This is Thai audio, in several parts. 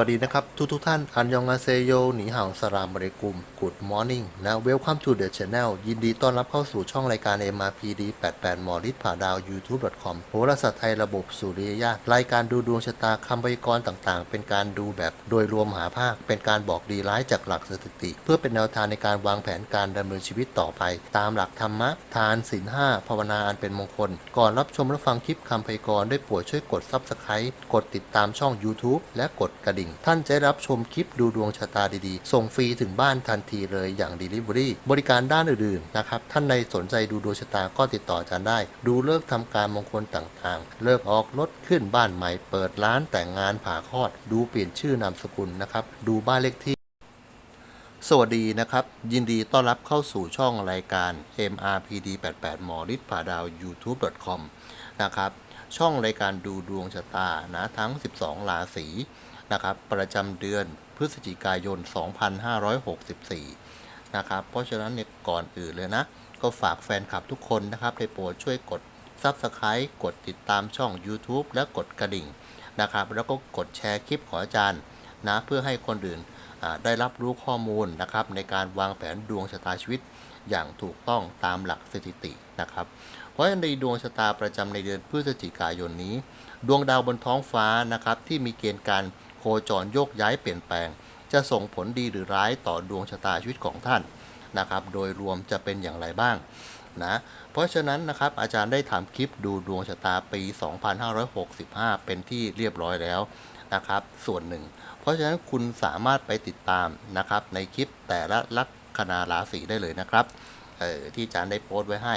สวัสดีนะครับ ทุกทุกท่าน อันยองอาเซโยหนีห่าวสลามบริกุม Good Morning นะ Welcome to the channel ยินดีต้อนรับเข้าสู่ช่องรายการ MRPD 88หมอฤทธิ์ผ่าดาว YouTube.com โหราศาสตร์ไทยระบบสุริยญาตรายการดูดวงชะตาคำพยากรณ์ต่างๆ เป็นการดูแบบโดยรวมหาภาค เป็นการบอกดีร้ายจากหลักสถิติ เพื่อเป็นแนวทางในการวางแผนการดำเนินชีวิตต่อไป ตามหลักธรรมะ ทานศีลห้าภาวนาอันเป็นมงคล ก่อนรับชมรับฟังคลิปคำพยากรณ์ได้โปรดช่วยกด Subscribe กดติดตามช่อง YouTube และกดกระดิ่งท่านจะรับชมคลิปดูดวงชะตาดีๆ ส่งฟรีถึงบ้านทันทีเลยอย่าง Delivery บริการด้านอื่นๆนะครับ ท่านใดสนใจดูดวงชะตาก็ติดต่ออาจารย์ได้ ดูเลิกษ์ทำการมงคลต่างๆ เลิกออกรถขึ้นบ้านใหม่ เปิดร้านแต่งงานผ่าคลอด ดูเปลี่ยนชื่อนามสกุลนะครับ ดูบ้านเลขที่สวัสดีนะครับ ยินดีต้อนรับเข้าสู่ช่องรายการ MRPD 88หมอฤทธิ์ผ่าดาว YouTube.com นะครับ ช่องรายการดูดวงชะตานะทั้ง 12 ราศี นะครับประจำเดือนพฤศจิกายน 2564 นะครับ เพราะฉะนั้นเนี่ยก่อนอื่นเลยนะ ก็ฝากแฟนคลับทุกคนนะครับได้โปรดช่วยกด Subscribe กดติดตามช่อง YouTube และกดกระดิ่งนะครับ แล้วก็กดแชร์คลิปของอาจารย์นะเพื่อให้คนอื่นได้รับรู้ข้อมูลนะครับในการวางแผนดวงชะตาชีวิตอย่างถูกต้องตามหลักสถิตินะครับ เพราะในดวงชะตาประจำในเดือนพฤศจิกายนนี้ ดวงดาวบนท้องฟ้านะครับที่มีเกณฑ์การ โคจรโยกย้ายเปลี่ยนแปลง จะส่งผลดีหรือร้ายต่อดวงชะตาชีวิตของท่านนะครับ โดยรวมจะเป็นอย่างไรบ้างนะเพราะฉะนั้นนะครับอาจารย์ได้ทำคลิปดูดวงชะตาปี 2565 เป็นที่เรียบร้อยแล้วนะครับ ส่วนหนึ่ง เพราะฉะนั้นคุณสามารถไปติดตามนะครับ ในคลิปแต่ละลัคนาราศีได้เลยนะครับเออที่อาจารย์ได้โพสต์ไว้ให้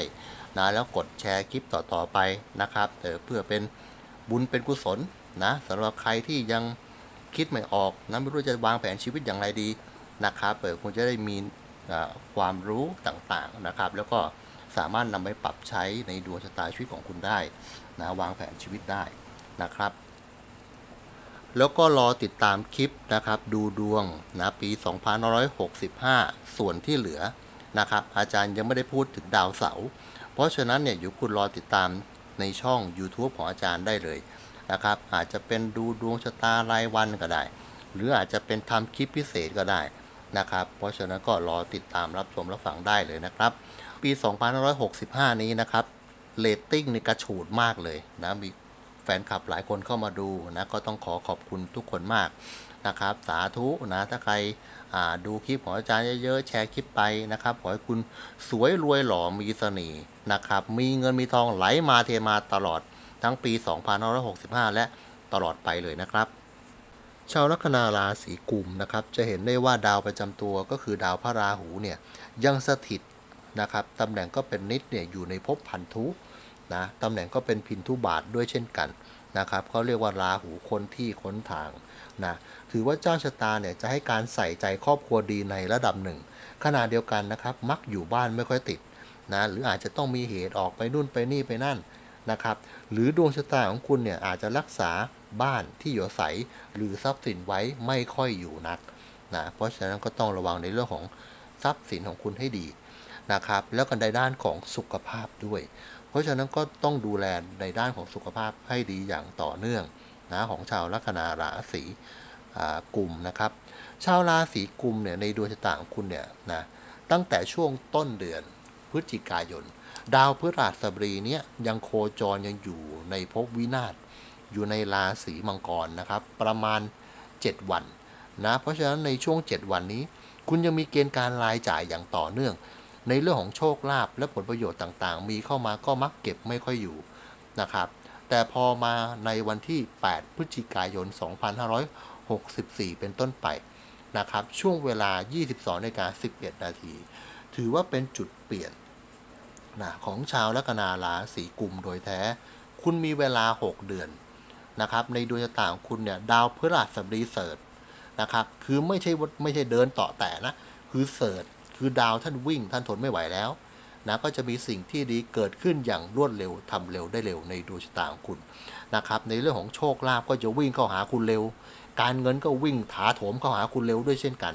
นะแล้วกดแชร์คลิปต่อๆไปนะครับเออเพื่อเป็นบุญเป็นกุศลนะสำหรับใครที่ยัง คิดไม่ออกนะไม่รู้จะวางแผนชีวิตอย่างไรดีนะครับเออคุณจะได้มีความรู้ต่างๆนะครับ แล้วก็สามารถนำไปปรับใช้ในดวงชะตาชีวิตของคุณได้นะวางแผนชีวิตได้นะครับ แล้วก็รอติดตามคลิปนะครับ ดูดวงนะปี 2565 ส่วนที่เหลือนะครับ อาจารย์ยังไม่ได้พูดถึงดาวเสาร์เพราะฉะนั้นเนี่ยอยู่คุณรอติดตามในช่อง YouTube ของอาจารย์ได้เลย นะครับ อาจจะเป็นดูดวงชะตารายวันก็ได้ หรืออาจจะเป็นทำคลิปพิเศษก็ได้นะครับ เพราะฉะนั้นก็รอติดตามรับชมรับฟังได้เลยนะครับ ปี 2565 นี้นะครับเรตติ้งนี่กระฉูดมากเลยนะมีแฟนคลับหลายคนเข้ามาดูนะก็ต้องขอขอบคุณทุกคนมากนะครับสาธุนะถ้าใครดูคลิปของอาจารย์เยอะๆแชร์คลิปไปนะครับขอให้คุณสวยรวยหล่อมีเสน่ห์นะครับ มีเงินมีทองไหลมาเทมาตลอด ทั้งปี 2565 และตลอดไปเลยนะครับ ชาวลัคนาราศีกุมนะครับ จะเห็นได้ว่าดาวประจำตัวก็คือดาวพระราหูเนี่ยยังสถิตนะครับตำแหน่งก็เป็นนิดเนี่ยอยู่ในภพพันธุนะตำแหน่งก็เป็นพินทุบาทด้วยเช่นกันนะครับเขาเรียกว่าราหูคนที่ค้นทางนะถือว่าเจ้าชะตาเนี่ยจะให้การใส่ใจครอบครัวดีในระดับหนึ่งขณะเดียวกันนะครับ มักอยู่บ้านไม่ค่อยติดนะหรืออาจจะต้องมีเหตุออกไปนู่นไปนี่ไปนั่น นะครับ หรือดวงชะตาของคุณเนี่ยอาจจะรักษาบ้านที่อยู่อาศัยหรือทรัพย์สินไว้ไม่ค่อยอยู่นักนะเพราะฉะนั้นก็ต้องระวังในเรื่องของทรัพย์สินของคุณให้ดีนะครับ แล้วก็ในด้านของสุขภาพด้วย เพราะฉะนั้นก็ต้องดูแลในด้านของสุขภาพให้ดีอย่างต่อเนื่องนะของชาวลัคนาราศีกลุ่มนะครับ ชาวราศีกุมเนี่ยในดวงชะตาของคุณเนี่ยนะตั้งแต่ช่วงต้นเดือนพฤศจิกายน ดาวพฤหัสบดีเนี่ยยังโคจรยังอยู่ในภพวินาศอยู่ในราศีมังกรนะครับ ประมาณ 7 วันนะเพราะฉะนั้นในช่วง 7 วันนี้ คุณยังมีเกณฑ์การรายจ่ายอย่างต่อเนื่อง ในเรื่องของโชคลาภและผลประโยชน์ต่างๆ มีเข้ามาก็มักเก็บไม่ค่อยอยู่นะครับ แต่พอมาในวันที่ 8 พฤศจิกายน 2564 เป็นต้นไปนะครับ ช่วงเวลา 22นาฬิกา11 นาที ถือว่าเป็นจุดเปลี่ยน นะของชาวลัคนาราศีกุมโดยแท้ คุณมีเวลา 6 เดือนนะครับ ในดวงชะตาของคุณเนี่ยดาวพฤหัสบดีเสิร์ชนะครับ คือไม่ใช่ว่าไม่ใช่เดินต่อแต่นะ คือเสิร์ชคือดาวท่านวิ่งท่านทนไม่ไหวแล้วนะก็จะมีสิ่งที่ดีเกิดขึ้นอย่างรวดเร็วทำเร็วได้เร็วในดวงชะตาของคุณนะครับ ในเรื่องของโชคลาภก็จะวิ่งเข้าหาคุณเร็ว การเงินก็วิ่งถาโถมเข้าหาคุณเร็วด้วยเช่นกัน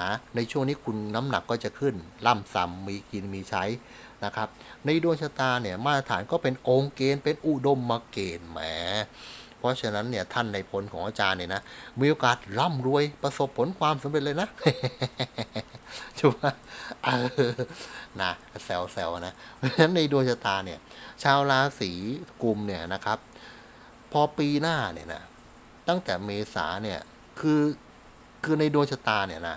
นะในช่วงนี้คุณน้ำหนักก็จะขึ้นล่ำซ้ำมีกินมีใช้ นะครับ ในดวงชะตาเนี่ยมาตรฐานก็เป็นองค์เกณฑ์เป็นอุดมมาเกณฑ์แหม เพราะฉะนั้นเนี่ยท่านในพลของอาจารย์เนี่ยนะมีโอกาสร่ำรวยประสบผลความสำเร็จเลยนะชัวเออนะแซวแซวๆนะเพราะฉะนั้นในดวงชะตาเนี่ย ชาวราศีกุมเนี่ยนะครับ พอปีหน้าเนี่ยนะตั้งแต่เมษาเนี่ยคือคือในดวงชะตาเนี่ยนะ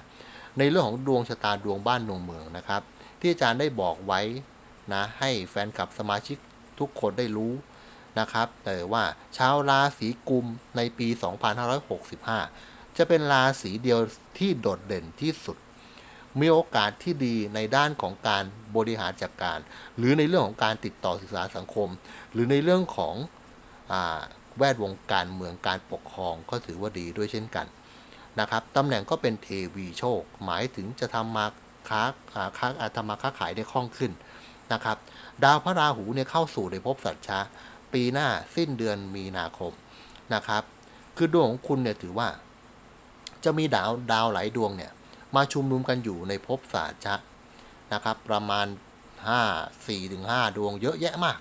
ในเรื่องของดวงชะตาดวงบ้านดวงเมืองนะครับ ที่อาจารย์ได้บอกไว้นะให้แฟนคลับสมาชิกทุกคนได้รู้นะครับแต่ว่าชาวราศีกุมในปี 2565 จะเป็นราศีเดียวที่โดดเด่นที่สุด มีโอกาสที่ดีในด้านของการบริหารจัดการ หรือในเรื่องของการติดต่อสื่อสารสังคม หรือในเรื่องของอแวดวงการเมืองการปกครองก็ถือว่าดีด้วยเช่นกันนะครับตำแหน่งก็เป็นเทวีโชค หมายถึงจะทำมา ค้าอาค้าทำมาค้าขายได้คล่องขึ้นนะครับ ดาวพระราหูเนี่ยเข้าสู่ในภพสัตว์ชาปีหน้าสิ้นเดือนมีนาคมนะครับ คือดวงของคุณเนี่ยถือว่า จะมีดาวดาวหลายดวงเนี่ย มาชุมนุมกันอยู่ในภพศาสตร์ชะนะครับ ประมาณ 5 4ถึง5ดวงเยอะแยะมาก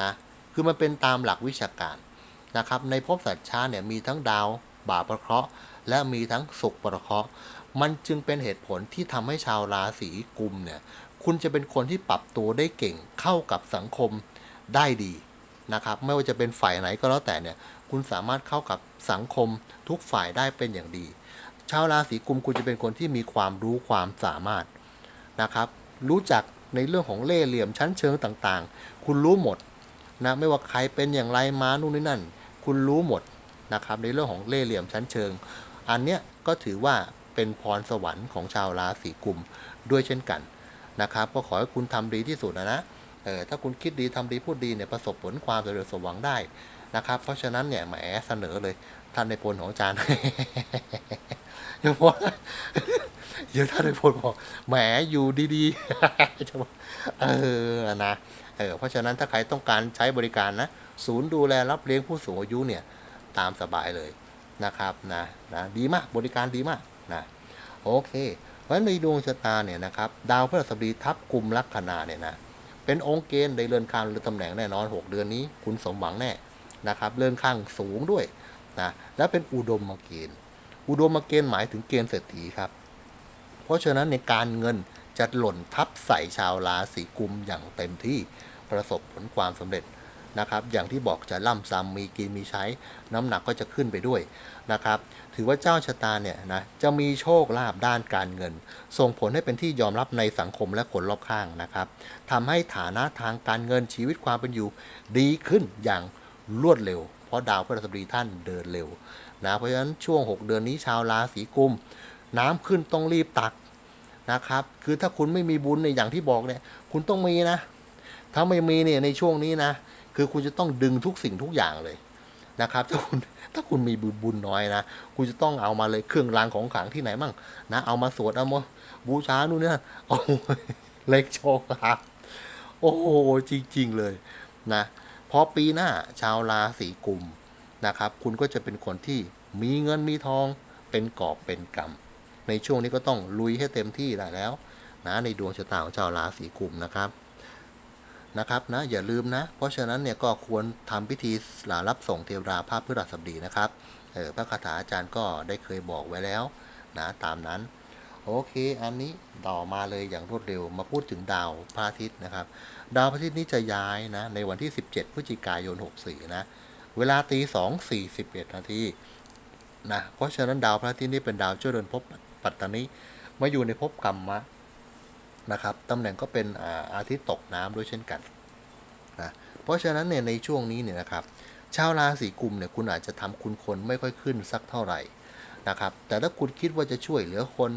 นะคือมันเป็นตามหลักวิชาการนะครับ ในภพศาสตร์ชาเนี่ยมีทั้งดาวบาปประเคราะห์และมีทั้งสุขประเคราะห์ มันจึงเป็นเหตุผลที่ทำให้ชาวราศีกุมเนี่ยคุณจะเป็นคนที่ปรับตัวได้เก่งเข้ากับสังคมได้ดีนะครับ ไม่ว่าจะเป็นฝ่ายไหนก็แล้วแต่เนี่ย คุณสามารถเข้ากับสังคมทุกฝ่ายได้เป็นอย่างดี ชาวราศีกุมคุณจะเป็นคนที่มีความรู้ความสามารถนะครับ รู้จักในเรื่องของเล่ห์เหลี่ยมชั้นเชิงต่างๆ คุณรู้หมดนะไม่ว่าใครเป็นอย่างไรมานู่นนี่นั่น คุณรู้หมดนะครับในเรื่องของเล่ห์เหลี่ยมชั้นเชิง อันเนี้ยก็ถือว่า เป็นพรสวรรค์ของชาวราศีกุมด้วยเช่นกันนะครับ ก็ขอให้คุณทำดีที่สุดนะนะเออถ้าคุณคิดดีทำดีพูดดีเนี่ยประสบผลความสำเร็จสมหวังได้นะครับ เพราะฉะนั้นเนี่ยแหมเสนอเลยท่านในพลของอาจารย์เดี๋ยวพอเดี๋ยวท่านในพลบอกแหมอยู่ดีๆจะบอเออนะเออเพราะฉะนั้นถ้าใครต้องการใช้บริการนะศูนย์ดูแลรับเลี้ยงผู้สูงอายุเนี่ยตามสบายเลยนะครับนะนะดีมากบริการดีมาก นะโอเค เพราะฉะนั้นในดวงชะตาเนี่ยนะครับดาวพฤหัสบดีทับกลุ่มลัคนาเนี่ยนะเป็นองค์เกณฑ์ในเรือนข้างหรือตำแหน่งแน่นอน 6 เดือนนี้ คุณสมหวังแน่นะครับเรือนข้างสูงด้วยนะและเป็นอุดมมเกณฑ์ อุดมมเกณฑ์หมายถึงเกณฑ์เศรษฐีครับ เพราะฉะนั้นในการเงินจะหล่นทับใส่ชาวราศีกุมอย่างเต็มที่ประสบผลความสำเร็จ นะครับ อย่างที่บอกจะล่ำซ้ำมีกินมีใช้ น้ำหนักก็จะขึ้นไปด้วยนะครับ ถือว่าเจ้าชะตาเนี่ยนะจะมีโชคลาภด้านการเงิน ส่งผลให้เป็นที่ยอมรับในสังคมและคนรอบข้างนะครับทำให้ฐานะทางการเงินชีวิตความเป็นอยู่ดีขึ้นอย่างรวดเร็ว เพราะดาวพฤหัสบดีท่านเดินเร็วนะเพราะฉะนั้นช่วง 6 เดือนนี้ชาวราศีกุม น้ำขึ้นต้องรีบตักนะครับ คือถ้าคุณไม่มีบุญในอย่างที่บอกเนี่ย คุณต้องมีนะ ถ้าไม่มีเนี่ยในช่วงนี้นะ คือคุณจะต้องดึงทุกสิ่งทุกอย่างเลยนะครับ ถ้าคุณถ้าคุณมีบุญบุญน้อยนะ คุณจะต้องเอามาเลยเครื่องรางของขลังที่ไหนมั่งนะเอามาสวดเอามาบูชานู่นนี่นั่นโอ้ยเล็กโชคครับโอ้โหจริง ๆ เลยนะพอปีหน้าชาวราศีกุมนะครับ คุณก็จะเป็นคนที่มีเงินมีทองเป็นกอบเป็นกำในช่วงนี้ก็ต้องลุยให้เต็มที่ได้แล้วนะในดวงชะตาของชาวราศีกุมนะครับ นะครับนะอย่าลืมนะ เพราะฉะนั้นเนี่ยก็ควรทำพิธีลารับส่งเทวราภาพพฤหัสบดีนะครับเออพระคาถาอาจารย์ก็ได้เคยบอกไว้แล้วนะตามนั้น โอเค อันนี้ต่อมาเลยอย่างรวดเร็วมาพูดถึงดาวพระอาทิตย์นะครับ ดาวพระอาทิตย์นี้จะย้ายนะในวันที่ 17พฤศจิกายน 64 นะเวลาตี2 41นาทีนะเพราะฉะนั้นดาวพระอาทิตย์นี้เป็นดาวเจ้าเรือนภพปัตตานีมาอยู่ในภพกรรมะ นะครับตำแหน่งก็เป็นอาอาทิตย์ตกน้ำด้วยเช่นกันนะเพราะฉะนั้นเนี่ยในช่วงนี้เนี่ยนะครับชาวราศีกุมเนี่ยคุณอาจจะทำคุณคนไม่ค่อยขึ้นสักเท่าไหร่นะครับแต่ถ้าคุณคิดว่าจะช่วยเหลือคน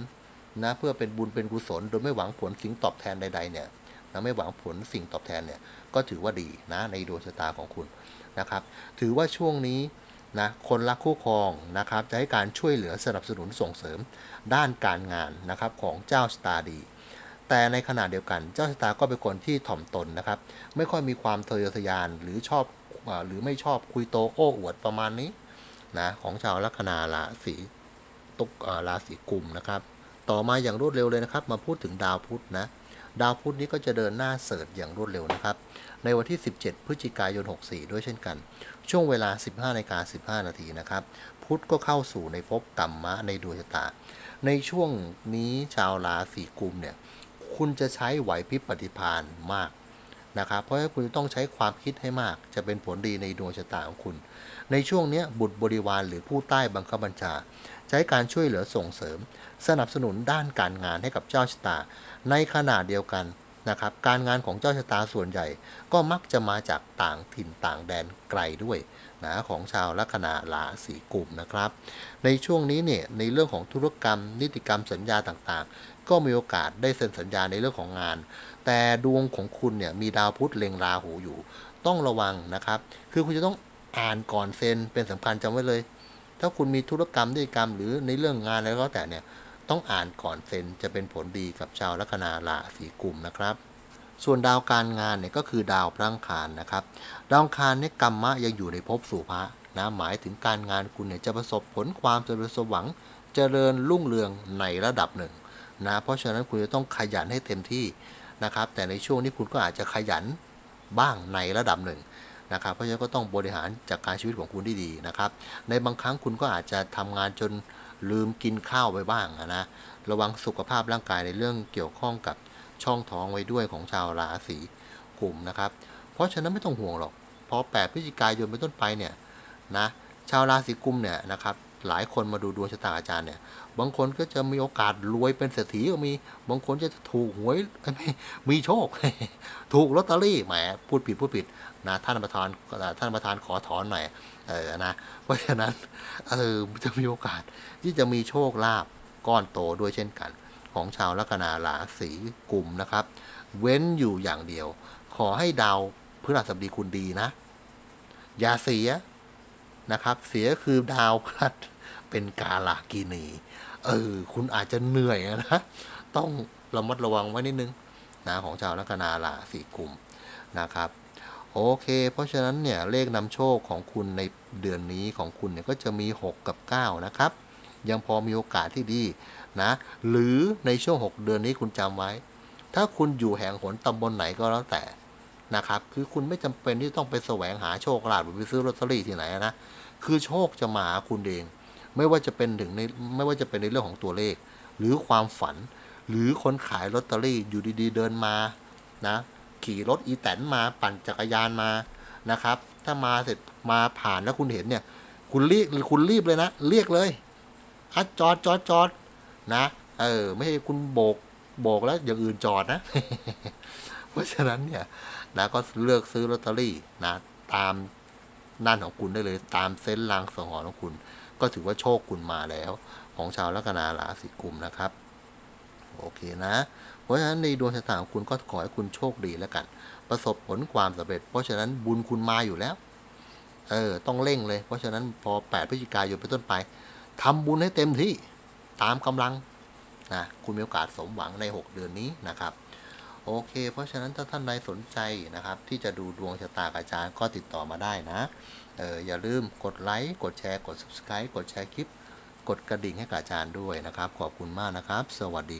นะเพื่อเป็นบุญเป็นกุศลโดยไม่หวังผลสิ่งตอบแทนใดๆเนี่ยนะไม่หวังผลสิ่งตอบแทนเนี่ยก็ถือว่าดีนะในดวงชะตาของคุณนะครับถือว่าช่วงนี้นะคนรักคู่ครองนะครับจะให้การช่วยเหลือสนับสนุนส่งเสริมด้านการงานนะครับของเจ้าชะตาดี แต่ในขณะเดียวกัน เจ้าชะตาก็เป็นคนที่ถ่อมตนนะครับ ไม่ค่อยมีความทะเยอทะยานหรือชอบอหรือไม่ชอบคุยโตโอ้อวดประมาณนี้นะของชาวลัคนาราศีตุกอ่าราศีกุมนะครับ ต่อมาอย่างรวดเร็วเลยนะครับ มาพูดถึงดาวพุธนะดาวพุธนี้ก็จะเดินหน้าเสริฐอย่างรวดเร็วนะครับ ในวันที่ 17 พฤศจิกายน 64 ด้วยเช่นกัน ช่วงเวลา 15นาฬิกา15 นาทีนะครับ พุธก็เข้าสู่ในภพกรรมะในดวงชะตา ในช่วงนี้ชาวราศีกุมเนี่ย คุณจะใช้ไหวพริบปฏิภาณมากนะครับเพราะฉะนั้นคุณต้องใช้ความคิดให้มาก จะเป็นผลดีในดวงชะตาของคุณ ในช่วงนี้บุตรบริวารหรือผู้ใต้บังคับบัญชา ใช้การช่วยเหลือส่งเสริม สนับสนุนด้านการงานให้กับเจ้าชะตา ในขณะเดียวกันนะครับการงานของเจ้าชะตาส่วนใหญ่ ก็มักจะมาจากต่างถิ่นต่างแดนไกลด้วยนะของชาวลัคนาราศีกุมนะครับ ในช่วงนี้เนี่ยในเรื่องของธุรกรรม นิติกรรมสัญญาต่างๆ ก็มีโอกาสได้เซ็นสัญญาในเรื่องของงาน แต่ดวงของคุณเนี่ยมีดาวพุธเล็งราหูอยู่ ต้องระวังนะครับ คือคุณจะต้องอ่านก่อนเซ็นเป็นสำคัญจำไว้เลย ถ้าคุณมีธุรกรรมนิติกรรม หรือในเรื่องงานอะไรก็แต่เนี่ยต้องอ่านก่อนเซ็นจะเป็นผลดีกับชาวลัคนาราศีกุมนะครับ ส่วนดาวการงานเนี่ยก็คือดาวพระังคารนะครับ ดาวคารเนี่ยกรรมะยังอยู่ในภพสู่พระนะหมายถึงการงานคุณเนี่ยจะประสบผลความสำเร็จสมหวังเจริญรุ่งเรืองในระดับหนึ่ง นะเพราะฉะนั้นคุณจะต้องขยันให้เต็มที่นะครับ แต่ในช่วงนี้คุณก็อาจจะขยันบ้างในระดับหนึ่งนะครับเพราะฉะนั้นก็ต้องบริหารจัดการชีวิตของคุณที่ดีนะครับ ในบางครั้งคุณก็อาจจะทำงานจนลืมกินข้าวไปบ้างนะระวังสุขภาพร่างกายในเรื่องเกี่ยวข้องกับช่องท้องไว้ด้วยของชาวราศีกุมนะครับ เพราะฉะนั้นไม่ต้องห่วงหรอกพอ8พฤศจิกายนเป็นต้นไปเนี่ยนะชาวราศีกุมเนี่ยนะครับ หลายคนมาดูดวงชะตาอาจารย์เนี่ย บางคนก็จะมีโอกาสรวยเป็นเศรษฐีก็มี บางคนจะถูกหวยมีโชค ถูกลอตเตอรี่แหมพูดผิดพูดผิดนะท่านประธานท่านประธานขอถอนหน่อยเออนะเพราะฉะนั้นเออจะมีโอกาสที่จะมีโชคลาภก้อนโตด้วยเช่นกัน ของชาวลัคนาราศีกลุ่มนะครับ เว้นอยู่อย่างเดียว ขอให้ดาวพฤหัสบดีคุณดีนะ อย่าเสียนะครับ เสียคือดาวพฤหัส เป็นกาลากินี เออ คุณอาจจะเหนื่อยนะ ต้องระมัดระวังไว้นิดนึงนะของชาวลัคนาราศีกุมนะครับ โอเค เพราะฉะนั้นเนี่ยเลขนำโชคของคุณในเดือนนี้ของคุณเนี่ยก็จะมี 6 กับ 9 นะครับ ยังพอมีโอกาสที่ดีนะ หรือในช่วง 6 เดือนนี้คุณจำไว้ ถ้าคุณอยู่แห่งหนตำบลไหนก็แล้วแต่นะครับ คือคุณไม่จำเป็นที่ต้องไปแสวงหาโชคลาภหรือไปซื้อลอตเตอรี่ที่ไหนนะ คือโชคจะมาหาคุณเอง ไม่ว่าจะเป็นถึงในไม่ว่าจะเป็นในเรื่องของตัวเลข หรือความฝัน หรือคนขายลอตเตอรี่อยู่ดีๆเดินมานะขี่รถอีแตนมาปั่นจักรยานมานะครับ ถ้ามาเสร็จมาผ่านแล้วคุณเห็นเนี่ย คุณรีบคุณรีบเลยนะ เรียกเลยอะจอดจอดจอดนะเออไม่ใช่คุณโบกโบกแล้วอย่างอื่นจอดนะ เพราะฉะนั้นเนี่ยนะก็เลือกซื้อลอตเตอรี่นะตามนั่นของคุณได้เลย ตามเส้นลางสงหรของคุณ ก็ถือว่าโชคคุณมาแล้ว ของชาวลัคนาราศีกุมนะครับโอเคนะ เพราะฉะนั้นในดวงชะตาของคุณก็ขอให้คุณโชคดีแล้วกัน ประสบผลความสำเร็จ เพราะฉะนั้นบุญคุณมาอยู่แล้ว เออ ต้องเร่งเลย เพราะฉะนั้นพอ 8พฤศจิกายนเป็นต้นไปทำบุญให้เต็มที่ตามกำลังนะคุณมีโอกาสสมหวังใน 6 เดือนนี้นะครับ โอเค เพราะฉะนั้นถ้าท่านใดสนใจนะครับ ที่จะดูดวงชะตากับอาจารย์ก็ติดต่อมาได้นะเอออย่าลืมกดไลค์กดแชร์กด subscribe กดแชร์คลิป กดกระดิ่งให้กับอาจารย์ด้วยนะครับ ขอบคุณมากนะครับ สวัสดี